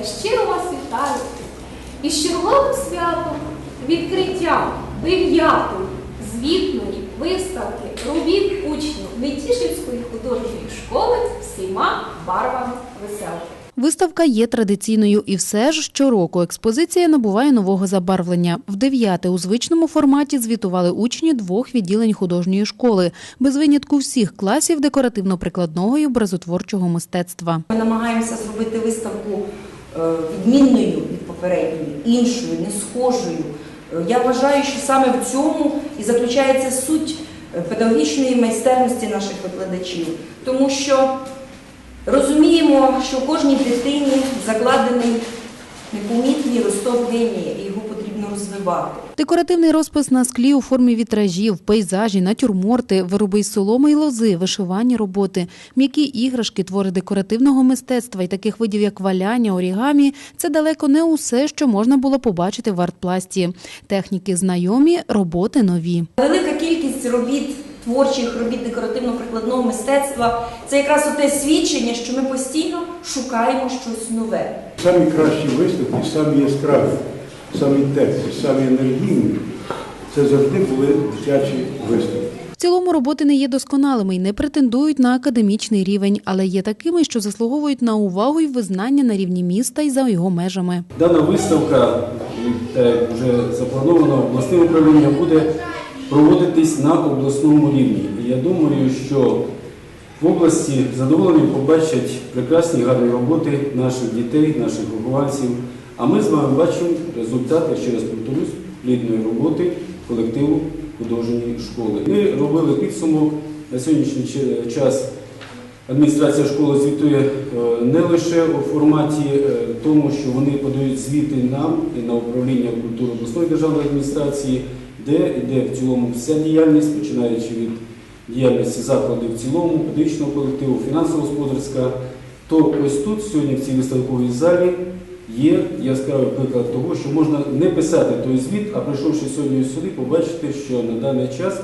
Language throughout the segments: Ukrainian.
Я щиро вас вітаю із черговим святом відкриття дев'ятої звітної виставки робіт учнів Нетішинської художньої школи всіма барвами веселки. Виставка є традиційною і все ж щороку експозиція набуває нового забарвлення. В дев'яте у звичному форматі звітували учні двох відділень художньої школи, без винятку всіх класів декоративно-прикладного і образотворчого мистецтва. Ми намагаємося зробити виставку відмінною від попередньої, іншою, не схожою. Е, Я вважаю, що саме в цьому і заключається суть е, педагогічної майстерності наших викладачів, тому що розуміємо, що в кожній дитині закладений непомітний росток генія, і його потрібно розвивати. Декоративний розпис на склі у формі вітражів, пейзажі, натюрморти, вироби із соломи й лози, вишивані роботи, м'які іграшки, твори декоративного мистецтва і таких видів, як валяння, орігамі – це далеко не усе, що можна було побачити в артпласті. Техніки знайомі, роботи нові. Велика кількість робіт, творчих робіт декоративно-прикладного мистецтва це якраз те свідчення, що ми постійно шукаємо щось нове. Самі кращі виставки, самі яскраві, самі теплі, самі енергійні це завжди були дитячі виставки. В цілому роботи не є досконалими і не претендують на академічний рівень, але є такими, що заслуговують на увагу і визнання на рівні міста і за його межами. Дана виставка, вже заплановано обласним управлінням, буде проводитись на обласному рівні. І я думаю, що в області задоволені побачать прекрасні гарні роботи наших дітей, наших вихованців. А ми з вами бачимо результат, я ще раз повторюсь, плідної роботи колективу художньої школи. Ми робили підсумок на сьогоднішній час. Адміністрація школи звітує е, не лише у форматі е, тому, що вони подають звіти нам і на управління культури обласної державної адміністрації, де йде в цілому вся діяльність, починаючи від діяльності закладів в цілому, педагогічного колективу, фінансово-господарська. То ось тут сьогодні в цій виставковій залі є яскравий приклад того, що можна не писати той звіт, а прийшовши сьогодні сюди, побачити, що на даний час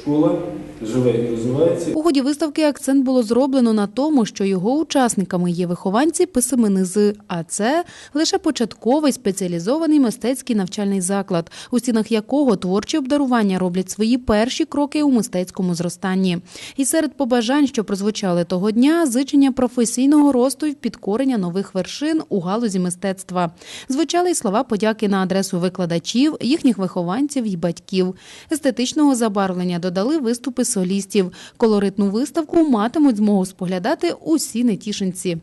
школа живе і розвивається. У ході виставки акцент було зроблено на тому, що його учасниками є вихованці писемини з, а це лише початковий спеціалізований мистецький навчальний заклад, у стінах якого творчі обдарування роблять свої перші кроки у мистецькому зростанні. І серед побажань, що прозвучали того дня, зичення професійного росту і підкорення нових вершин у галузі мистецтва. Звучали й слова подяки на адресу викладачів, їхніх вихованців і батьків. Естетичного забарвлення додали виступи солістів. Колоритну виставку матимуть змогу споглядати усі нетішинці.